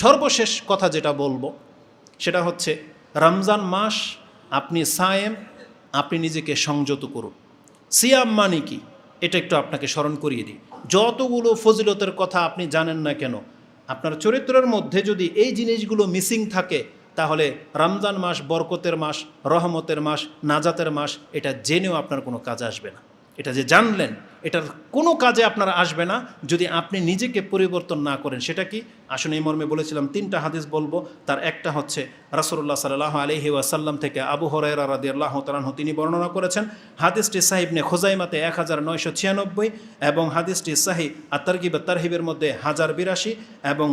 সর্বশেষ কথা যেটা বলব, সেটা হচ্ছে রমজান মাস, আপনি সায়েম, আপনি নিজেকে সংযত করুন। সিয়াম মানে কি? এটা একটু আপনাকে স্মরণ করিয়ে দিই। যতগুলো ফজিলতের কথা আপনি জানেন না কেন, আপনার চরিত্রের মধ্যে যদি এই জিনিসগুলো মিসিং থাকে, তাহলে রমজান মাস বরকতের মাস, রহমতের মাস, নাজাতের মাস, এটা জেনেও আপনার কোনো কাজ আসবে না। এটা যে জানলেন এটার কোনো কাজে আপনার আসবে না যদি আপনি নিজেকে পরিবর্তন না করেন। সেটা কি? আসলে এই মর্মে বলেছিলাম, তিনটা হাদিস বলব। তার একটা হচ্ছে রাসুল্লাহ সাল্লাহ আলহি ওয়াসাল্লাম থেকে আবু হরাইরা রাদি আল্লাহ তালাহ তিনি বর্ণনা করেছেন, হাদিসটি সাহিবনে খোজাইমাতে এক হাজার নয়শো ছিয়ানব্বই এবং হাদিসটি সাহি আত্তারগিব তারহিবের মধ্যে হাজার বিরাশি এবং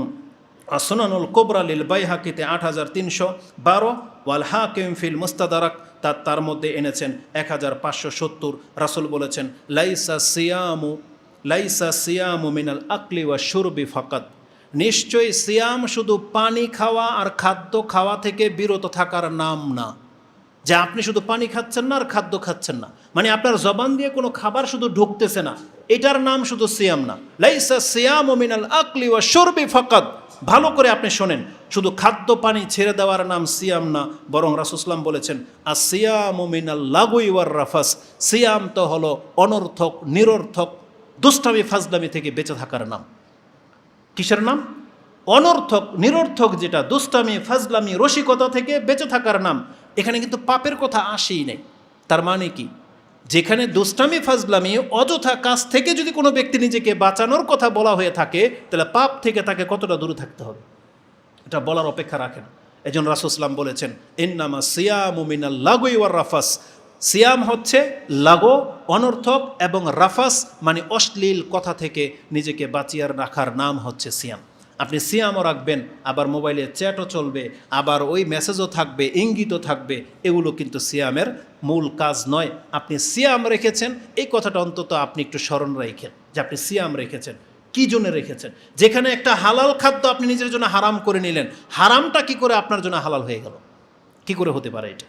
সোনানুল কোবরা লিল বাইহাকিতে আট হাজার তিনশো বারো, ওয়াল হাকিম ফিল মুস্তাদারাক তার তার মধ্যে এনেছেন এক হাজার পাঁচশো সত্তর। রাসুল বলেছেন, লাইসা সিয়ামু লাইসা সিয়ামু মিনাল আকলি ওয়া সুরবি ফাকাত নিশ্চয়ই সিয়াম শুধু পানি খাওয়া আর খাদ্য খাওয়া থেকে বিরত থাকার নাম না। যে আপনি শুধু পানি খাচ্ছেন না আর খাদ্য খাচ্ছেন না। মানে আপনার জবান দিয়ে কোনো খাবার শুধু ঢুকতেছে না। এটার নাম শুধু সিয়াম না। লাইসা সিয়াম মিনাল আকলি ওয়া সুরবি ফাকাত ভালো করে আপনি শোনেন। শুধু খাদ্য পানি ছেড়ে দেওয়ার নাম সিয়াম না, বরং রাসুসলাম বলেছেন আর সিয়াম মিনাল লাগুই ওয়ার রাফাস। সিয়াম তো হলো অনর্থক, নিরর্থক, দুষ্টামি, ফাজলামি থেকে বেঁচে থাকার নাম। কিসের নাম? অনর্থক, নিরর্থক যেটা, দুষ্টামি, ফাজলামি, রসিকতা থেকে বেঁচে থাকার নাম। এখানে কিন্তু পাপের কথা আসেই নেই। তার মানে কি? যেখানে দুষ্টামি, ফাজলামি, অযথা কাজ থেকে যদি কোনো ব্যক্তি নিজেকে বাঁচানোর কথা বলা হয়ে থাকে, তাহলে পাপ থেকে তাকে কতটা দূরে থাকতে হবে? এটা বলার অপেক্ষা রাখেন। এজন রাসুসলাম বলেছেন, ইন্নামা সিয়াম মিনাল লাগুই ওয়ার রাফাস। সিয়াম হচ্ছে লাগো, অনর্থক এবং রাফাস মানে অশ্লীল কথা থেকে নিজেকে বাঁচিয়ে রাখার নাম হচ্ছে সিয়াম। আপনি সিয়ামও রাখবেন, আবার মোবাইলে চ্যাটও চলবে, আবার ওই মেসেজও থাকবে, ইঙ্গিতও থাকবে, এগুলো কিন্তু সিয়ামের মূল কাজ নয়। আপনি সিয়াম রেখেছেন, এই কথাটা অন্তত আপনি একটু স্মরণ রেখেন যে আপনি সিয়াম রেখেছেন। কি জন্য রেখেছেন? যেখানে একটা হালাল খাদ্য আপনি নিজের জন্য হারাম করে নিলেন, হারামটা কি করে আপনার জন্য হালাল হয়ে গেল? কি করে হতে পারে এটা?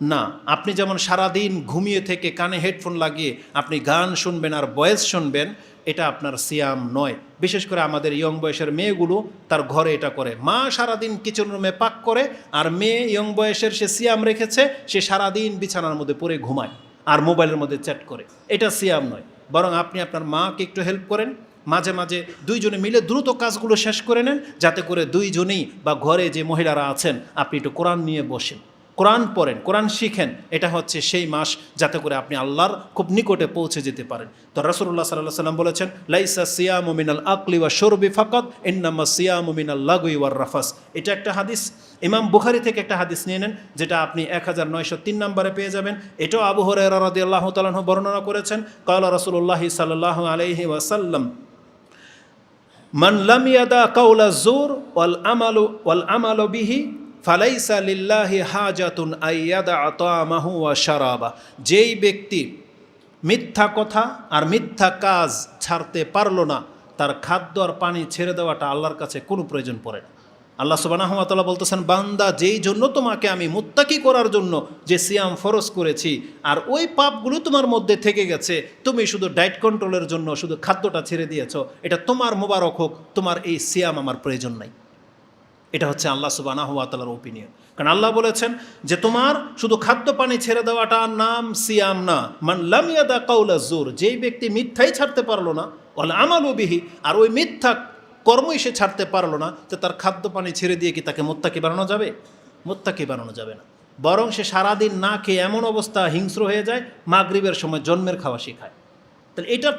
না, আপনি যেমন সারাদিন ঘুমিয়ে থেকে কানে হেডফোন লাগিয়ে আপনি গান শুনবেন আর বয়েস শুনবেন, এটা আপনার সিয়াম নয়। বিশেষ করে আমাদের ইয়ং বয়সের মেয়েগুলো তার ঘরে এটা করে। মা সারাদিন কিচেন রুমে পাক করে আর মেয়ে ইয়ং বয়সের সে সিয়াম রেখেছে, সে সারাদিন বিছানার মধ্যে পড়ে ঘুমায় আর মোবাইলের মধ্যে চ্যাট করে। এটা সিয়াম নয়। বরং আপনি আপনার মাকে একটু হেল্প করেন, মাঝে মাঝে দুইজনে মিলে দ্রুত কাজগুলো শেষ করে নেন, যাতে করে দুইজনেই বা ঘরে যে মহিলারা আছেন, আপনি একটু কোরআন নিয়ে বসেন। কোরআন পড়েন, কোরআন শিখেন, এটা হচ্ছে সেই মাস যাতে করে আপনি আল্লাহর খুব নিকটে পৌঁছে যেতে পারেন। তো রসুল্লাহ সাল্লাহ সাল্লাম বলেছেন, লাইসা সিয়াম মিনাল আকলি ওয়া সরবি ফাকত ইন্নামা সিয়াম মিনাল লাগুই ওয়ার রাফাস। এটা একটা হাদিস। ইমাম বুখারি থেকে একটা হাদিস নিয়ে নেন, যেটা আপনি এক হাজার নয়শো তিন নম্বরে পেয়ে যাবেন। এটাও আবু হরেরা রাদি আল্লাহ তালাহ বর্ণনা করেছেন, কালা রসুল্লাহি সাল্লাহ আলহি ওয়াসাল্লাম, মান লাম কাউলা জোর ওয়াল আমালু ওয়াল আমালু বিহি ফালাইসা লিল্লাহি হাজাতুন আইয়াদা আতামাহু ওয়া শারাবা। যেই ব্যক্তি মিথ্যা কথা আর মিথ্যা কাজ ছাড়তে পারল না, তার খাদ্য আর পানি ছেড়ে দেওয়াটা আল্লাহর কাছে কোনো প্রয়োজন পড়ে না। আল্লাহ সুবানাহমাতাল্লাহ বলতেছেন, বান্দা যেই জন্য তোমাকে আমি মুত্তাকি করার জন্য যে সিয়াম ফরজ করেছি আর ওই পাপগুলো তোমার মধ্যে থেকে গেছে, তুমি শুধু ডায়েট কন্ট্রোলের জন্য শুধু খাদ্যটা ছেড়ে দিয়েছ, এটা তোমার মোবারক হোক, তোমার এই সিয়াম আমার প্রয়োজন নাই। এটা হচ্ছে আল্লাহ সুবানাহতালার ওপিনিয়ন কারণ আল্লাহ বলেছেন যে তোমার শুধু খাদ্য পানি ছেড়ে দেওয়াটা নাম, সিয়াম না। মান লামিয়াদা কাউলা জোর যেই ব্যক্তি মিথ্যাই ছাড়তে পারল না ওলা আমালও বিহি, আর ওই মিথ্যা কর্মই সে ছাড়তে পারল না, যে তার খাদ্য পানি ছেড়ে দিয়ে কি তাকে মোত্তাকি বানানো যাবে? মোত্তাকি বানানো যাবে না। বরং সে সারাদিন না খেয়ে এমন অবস্থা হিংস্র হয়ে যায়, মাগরিবের সময় জন্মের খাওয়া শেখায়। তাহলে এটা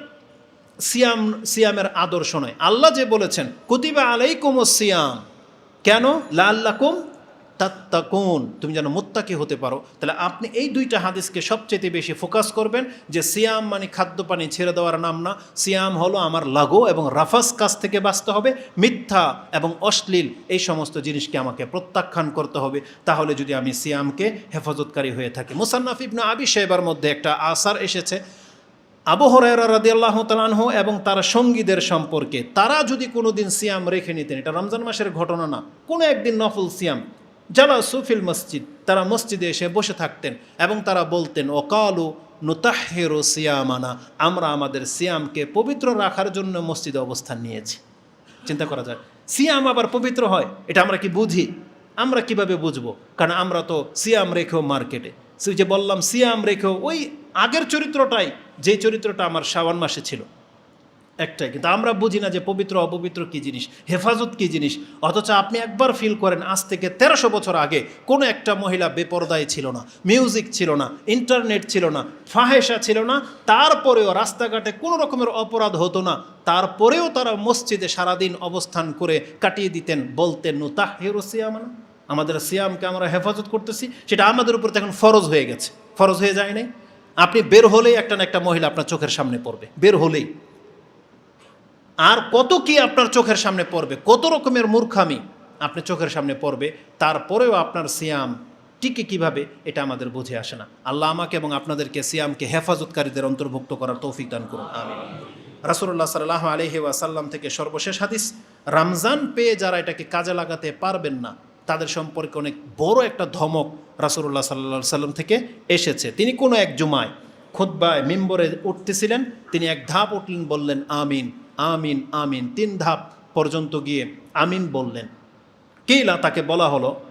সিয়াম, সিয়ামের আদর্শ নয়। আল্লাহ যে বলেছেন, কুতিবা আলাইকুম সিয়াম। কেন? লাল্লাকুম তাত্তাকুন। তুমি যেন মুত্তাকি হতে পারো। তাহলে আপনি এই দুইটা হাদিসকে সবচেয়ে বেশি ফোকাস করবেন যে সিয়াম মানে খাদ্য পানি ছেড়ে দেওয়ার নাম না। সিয়াম হলো আমার লাগো এবং রাফাস কাছ থেকে বাঁচতে হবে, মিথ্যা এবং অশ্লীল এই সমস্ত জিনিসকে আমাকে প্রত্যাখ্যান করতে হবে। তাহলে যদি আমি সিয়ামকে হেফাজতকারী হয়ে থাকি। মুসান্নাফ ইবনু আবি সাহেবার মধ্যে একটা আসার এসেছে। আবু হরাইরা রাদি আল্লাহ তালানহ এবং তার সঙ্গীদের সম্পর্কে তারা যদি কোনো দিন সিয়াম রেখে নিতেন, এটা রমজান মাসের ঘটনা না, কোনো একদিন নফল সিয়াম। যারা সুফিল মসজিদ, তারা মসজিদে এসে বসে থাকতেন এবং তারা বলতেন, ওকালু নুতাহেরো সিয়ামানা, আমরা আমাদের সিয়ামকে পবিত্র রাখার জন্য মসজিদে অবস্থান নিয়েছি। চিন্তা করা যায়, সিয়াম আবার পবিত্র হয়? এটা আমরা কি বুঝি? আমরা কীভাবে বুঝব? কারণ আমরা তো সিয়াম রেখেও মার্কেটে। যে বললাম, সিয়াম রেখেও, ওই আগের চরিত্রটাই যে চরিত্রটা আমার শ্রাবণ মাসে ছিল, একটাই। কিন্তু আমরা বুঝি না যে পবিত্র, অপবিত্র কী জিনিস, হেফাজত কী জিনিস, অথচ আপনি একবার ফিল করেন, আজ থেকে তেরোশো বছর আগে কোনো একটা মহিলা বেপরদায় ছিল না মিউজিক ছিল না ইন্টারনেট ছিল না ফাহেসা ছিল না, তারপরেও রাস্তাঘাটে কোনো রকমের অপরাধ হতো না, তারপরেও তারা মসজিদে সারাদিন অবস্থান করে কাটিয়ে দিতেন, বলতেন নুতাহ হেরো সিয়ামানা আমাদের সিয়ামকে আমরা হেফাজত করতেছি, সেটা আমাদের উপর তো এখন ফরজ হয়ে গেছে। ফরজ হয়ে যায় নাই? আপনি বের হলেই একটা না একটা মহিলা আপনার চোখের সামনে পড়বে, বের হলেই। আর কত কি আপনার চোখের সামনে পড়বে, কত রকমের মূর্খামি আপনি চোখের সামনে পড়বে, তারপরেও আপনার সিয়াম টিকে কীভাবে এটা আমাদের বুঝে আসে না। আল্লাহ আমাকে এবং আপনাদেরকে সিয়ামকে হেফাজতকারীদের অন্তর্ভুক্ত করার তৌফিক দান করুন। আমি রাসুল্লাহ সাল্লাহ আলহি ওয়াসাল্লাম থেকে সর্বশেষ হাদিস, রমজান পেয়ে যারা এটাকে কাজে লাগাতে পারবেন না তাদের সম্পর্কে অনেক বড় একটা ধমক রাসুল্লাহ সাল্লা সাল্লাম থেকে এসেছে। তিনি কোনো এক জুমায় খুদ্বায় মিম্বরে উঠতেছিলেন, তিনি এক ধাপ উঠলেন, বললেন, আমিন আমিন আমিন। তিন ধাপ পর্যন্ত গিয়ে আমিন বললেন। কেইলা তাকে বলা হলো,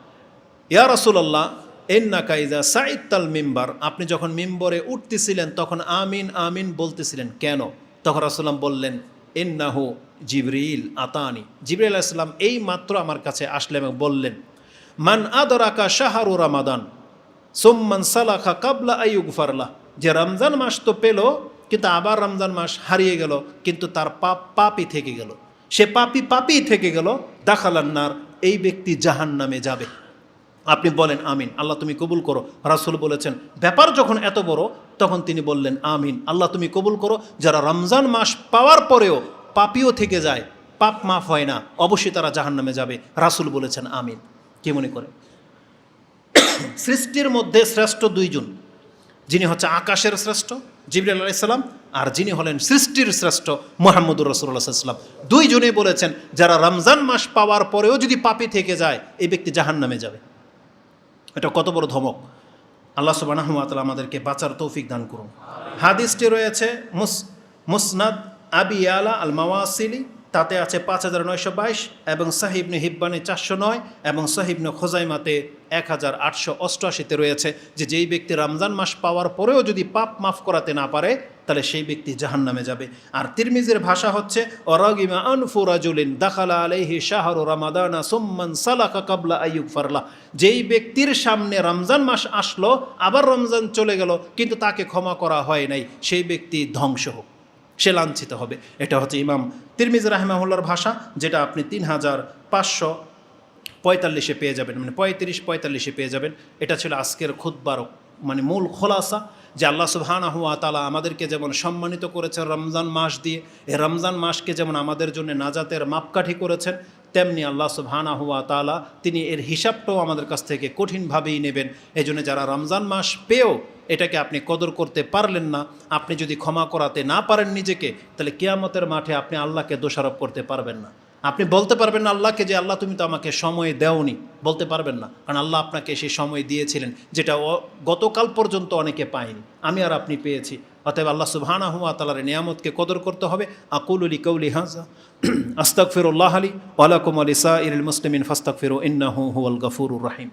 ইয়া রাসুলাল্লাহ এন্না কাইজা সাইতাল মিম্বার। আপনি যখন মিম্বরে উঠতেছিলেন, তখন আমিন আমিন বলতেছিলেন। কেন? তখন রাসুল্লাম বললেন এন্নাহু জিবরিল আতানি। জিবরিল আসলাম এই মাত্র আমার কাছে আসলেন এবং বললেন, মান আদরাকা শাহরু রামাদান, সোম্মান সালাখা কাবলা আইয়ুগ ফারলা যে রমজান মাস তো পেল, কিন্তু আবার রমজান মাস হারিয়ে গেল, কিন্তু তার পাপ পাপই থেকে গেল। সে পাপি পাপি থেকে গেল দাখালান্নার এই ব্যক্তি জাহান নামে যাবে। আপনি বলেন আমিন, আল্লাহ তুমি কবুল করো। রাসুল বলেছেন, ব্যাপার যখন এত বড়, তখন তিনি বললেন, আমিন, আল্লাহ তুমি কবুল করো। যারা রমজান মাস পাওয়ার পরেও পাপিও থেকে যায়, পাপ মাফ হয় না, অবশ্যই তারা জাহান নামে যাবে। রাসুল বলেছেন, আমিন। কি মনে করে? সৃষ্টির মধ্যে শ্রেষ্ঠ দুইজন, যিনি হচ্ছে আকাশের শ্রেষ্ঠ, জিবরিল আলাইসাল্লাম আর যিনি হলেন সৃষ্টির শ্রেষ্ঠ, মোহাম্মদুর রসুল্লাহ সাল্লাম। দুইজনেই বলেছেন, যারা রমজান মাস পাওয়ার পরেও যদি পাপি থেকে যায়, এই ব্যক্তি জাহান নামে যাবে। এটা কত বড় ধমক? আল্লাহ সুবানাহমাতাল আমাদেরকে বাঁচার তৌফিক দান করুন। হাদিসটি রয়েছে মুস, মুসনাদ আবি আলা আল মাওয়াসিলি তাতে আছে পাঁচ হাজার নয়শো বাইশ এবং সাহিবনে হিব্বানে চারশো নয় এবং সাহিবনে খোজাইমাতে এক হাজার আটশো অষ্টআশিতে রয়েছে। যে যেই ব্যক্তি রমজান মাস পাওয়ার পরেও যদি পাপ মাফ করাতে না পারে, তাহলে সেই ব্যক্তি জাহান নামে যাবে। আর তিরমিজের ভাষা হচ্ছে, অরাগিমা আনফুরাজুলিন দাখালা আলাইহি শাহর রামাদানা সুম্মান সালাকা কাবলা আইয়ুব ফারলা যেই ব্যক্তির সামনে রমজান মাস আসলো, আবার রমজান চলে গেল, কিন্তু তাকে ক্ষমা করা হয় নাই, সেই ব্যক্তি ধ্বংস হোক। সে লাঞ্ছিত হবে। এটা হচ্ছে ইমাম তিরমিজ রাহমাহুল্লার ভাষা, যেটা আপনি তিন হাজার পাঁচশো পঁয়তাল্লিশে পেয়ে যাবেন। মানে পঁয়ত্রিশ পঁয়তাল্লিশে পেয়ে যাবেন। এটা ছিল আজকের খুদ্বার মানে মূল খোলাসা যে আল্লাহ সুবহানা হুয়া তালা আমাদেরকে যেমন সম্মানিত করেছেন রমজান মাস দিয়ে, এই রমজান মাসকে যেমন আমাদের জন্য নাজাতের মাপকাঠি করেছেন তেমনি আল্লাহ সুবহানা হুয়া তালা তিনি এর হিসাবটাও আমাদের কাছ থেকে কঠিনভাবেই নেবেন। এই জন্য যারা রমজান মাস পেয়েও এটাকে আপনি কদর করতে পারলেন না, আপনি যদি ক্ষমা করাতে না পারেন নিজেকে, তাহলে কেয়ামতের মাঠে আপনি আল্লাহকে দোষারোপ করতে পারবেন না। আপনি বলতে পারবেন না আল্লাহকে যে, আল্লাহ, তুমি তো আমাকে সময় দেওনি। বলতে পারবেন না, কারণ আল্লাহ আপনাকে সেই সময় দিয়েছিলেন, যেটা গতকাল পর্যন্ত অনেকে পায়নি। আমি আর আপনি পেয়েছি। অতএব আল্লাহ সুবহানা হুয়া তালার নিয়ামতকে কদর করতে হবে। আকুল উলি কৌলি হাজা আস্তাক ফিরুল্লাহ আলী ওয়ালাকুম আলিসা ইরুল মুসলিমিন ফাস্তাক ফিরু ইন্নাহু হুয়াল গফুরুর রাহিম।